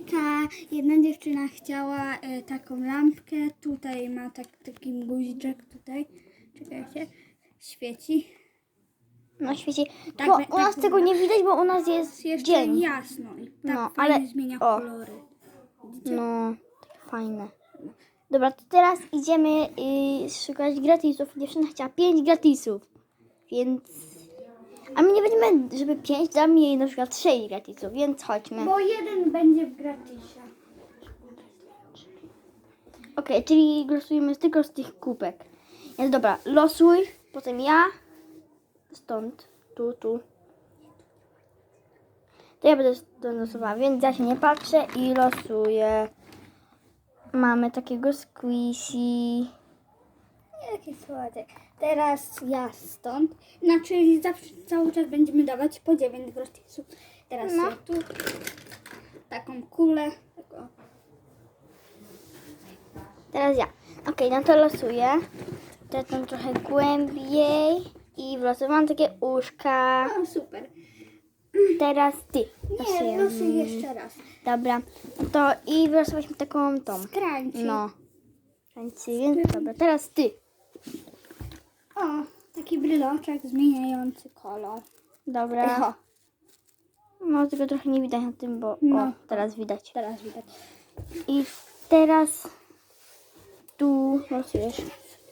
Ta jedna dziewczyna chciała e, taką lampkę. Tutaj ma tak, taki guziczek tutaj. Czekajcie. Świeci. No świeci. Tak, Bo tak, u nas tak, tego nie widać, bo u nas jest jeszcze dzień. jasno i tak No, fajnie ale- zmienia o. kolory. No, takie fajne. Dobra, to teraz idziemy y, szukać gratisów. Dziewczyna chciała 5 gratisów, więc... A my nie będziemy, żeby 5, damy jej na przykład 6 gratisów, więc chodźmy. Bo jeden będzie w gratisie. Okej, czyli losujemy tylko z tych kubek. Więc dobra, losuj, potem ja, stąd, tu, tu. To ja będę to losowała, więc ja się nie patrzę i losuję. Mamy takiego squishy. Jaki słodek. Teraz ja stąd. Znaczy zawsze cały czas będziemy dawać po 9 gratisów. Teraz No. ja tu taką kulę. Taką. Teraz ja. Okej, no to losuję. Teraz tam trochę głębiej i wylosowałam takie uszka. O, super. Teraz ty. Nie, losuj jeszcze raz. Dobra, no to i wylosowaliśmy taką tą. Skrańci. No. Tańcy, więc dobra, teraz ty. O, taki bryloczek zmieniający kolor. Dobra. No tylko trochę nie widać na tym, bo No. o, teraz widać. teraz widać. I teraz tu losujesz.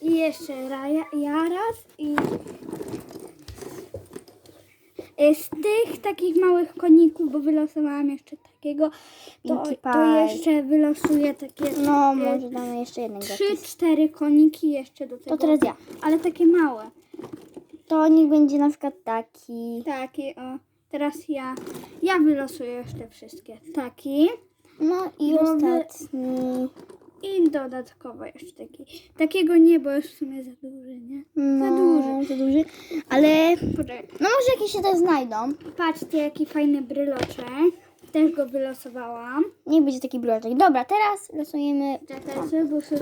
I jeszcze raja, ja raz i z tych takich małych koników, bo wylosowałam jeszcze takiego, to, Pinkie to Pie. jeszcze wylosuję takie No, y, może damy jeszcze jeden trzy, gratis. cztery koniki jeszcze do tego. To teraz ja. Ale takie małe. To niech będzie na przykład taki. Taki, o. Teraz ja, ja wylosuję jeszcze wszystkie. Taki No i Bo wy- ostatni. i dodatkowo jeszcze taki. Takiego nie, bo już w sumie za duży, nie? Duży. Ale no może jakieś się też znajdą. Patrzcie, jaki fajny bryloczek. Też go wylosowałam. Niech będzie taki bloczek. Dobra, teraz losujemy. Czekajcie, bo czy...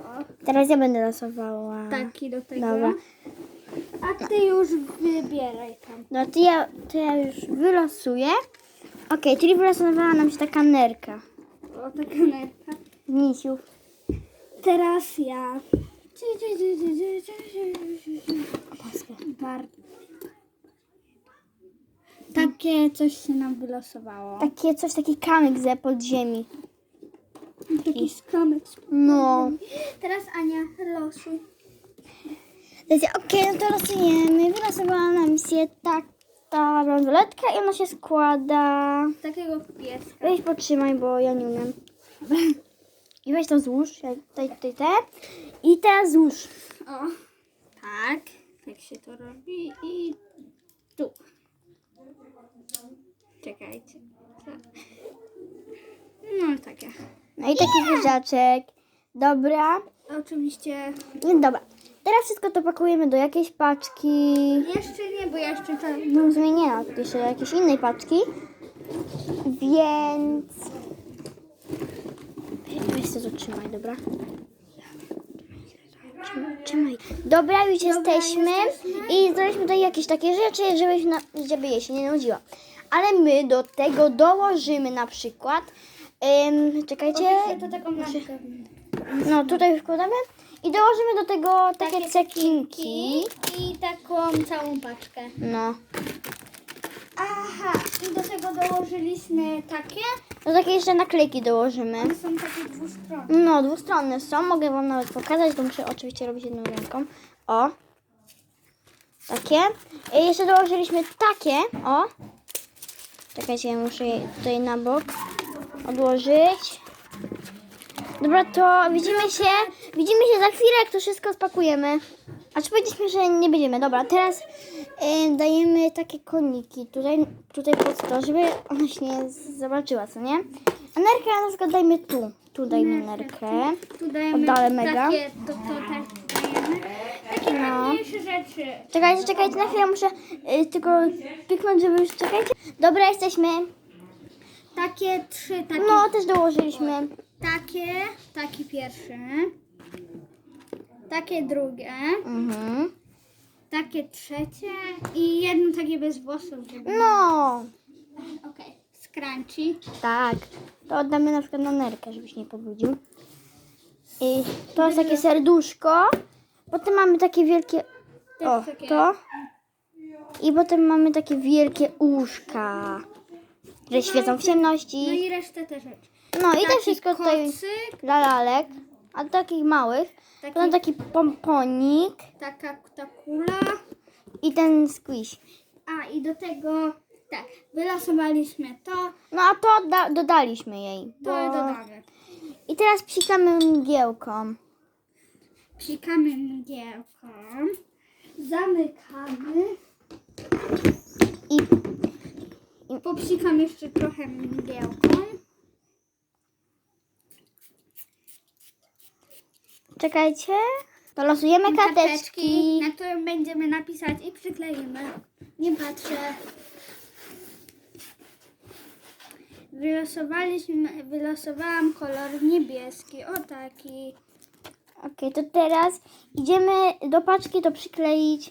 O, Teraz ja będę losowała. taki do tego. Dobra. A ty już wybieraj tam. No to ja, to ja już wylosuję. Okej, czyli wylosowała nam się taka nerka. O, taka nerka. misiów. Teraz ja. Bar... Takie coś się nam wylosowało. Takie coś, taki kamyk ze podziemi. Taki skamek. No. Teraz Ania, losuj. Okej, no to losujemy. Wylosowała nam się tak, ta bransoletka i ona się składa. Takiego pieska. Weź potrzymaj, bo ja nie umiem. I weź to złóż. Ja tutaj, tutaj te. I teraz złóż. O, tak. Tak się to robi i tu. Czekajcie. No takie. No i taki wyżaczek. Dobra. Oczywiście No dobra. Teraz wszystko to pakujemy do jakiejś paczki. jeszcze nie, bo jeszcze to... No no, jeszcze do jakiejś innej paczki. Więc... Weź to trzymaj, dobra? Trzymaj. Dobra, już jesteśmy. I znaleźliśmy tutaj jakieś takie rzeczy, żebyś na, żeby jej się nie nudziła. Ale my do tego dołożymy na przykład... Ym, czekajcie. to taką lampkę. No tutaj wkładamy. I dołożymy do tego takie cekinki. I taką całą paczkę. No. Aha, i do tego dołożyliśmy takie. No takie jeszcze naklejki dołożymy. One są takie dwustronne. No, dwustronne są. Mogę wam nawet pokazać. To muszę oczywiście robić jedną ręką. O. Takie. I jeszcze dołożyliśmy takie. O. Czekajcie, ja muszę je tutaj na bok odłożyć. Dobra, to widzimy się. Widzimy się za chwilę, jak to wszystko spakujemy. A czy powiedzieliśmy, że nie będziemy? Dobra, teraz dajemy takie koniki tutaj, tutaj pod to, żeby ona się nie zobaczyła, co nie? A nerkę na przykład dajmy tu. Tu dajmy nerkę. Tu dajemy Oddalę mega. takie, to, to tak dajemy. Takie No. rzeczy. Czekajcie, czekajcie, na chwilę muszę y, tylko piknąć, żeby już czekajcie. Dobra, jesteśmy. Takie trzy, takie, No, też dołożyliśmy. takie, taki pierwszy. Takie drugie. Mhm. Takie trzecie. I jedno takie bez włosów. Żeby... No. Okej. scrunchie. Tak. To oddamy na przykład na nerkę, żebyś nie pobudził. I to jest takie serduszko. Potem mamy takie wielkie... O, takie- to. I potem mamy takie wielkie uszka, które świecą w No ciemności. i resztę też rzeczy. No i to Taki wszystko tutaj kocyk, dla lalek. A takich małych. taki, Potem taki pomponik taka ta kula. i ten squish. A i do tego, tak, wylosowaliśmy to, No a to da- dodaliśmy jej. to bo- dodamy. I teraz psikamy mgiełką. Psikamy mgiełką, zamykamy, I popsikam jeszcze trochę mgiełką. Czekajcie. To losujemy karteczki. na którym będziemy napisać i przykleimy. Nie patrzę. Wylosowaliśmy, wylosowałam kolor niebieski, o taki. Okej, to teraz idziemy do paczki to przykleić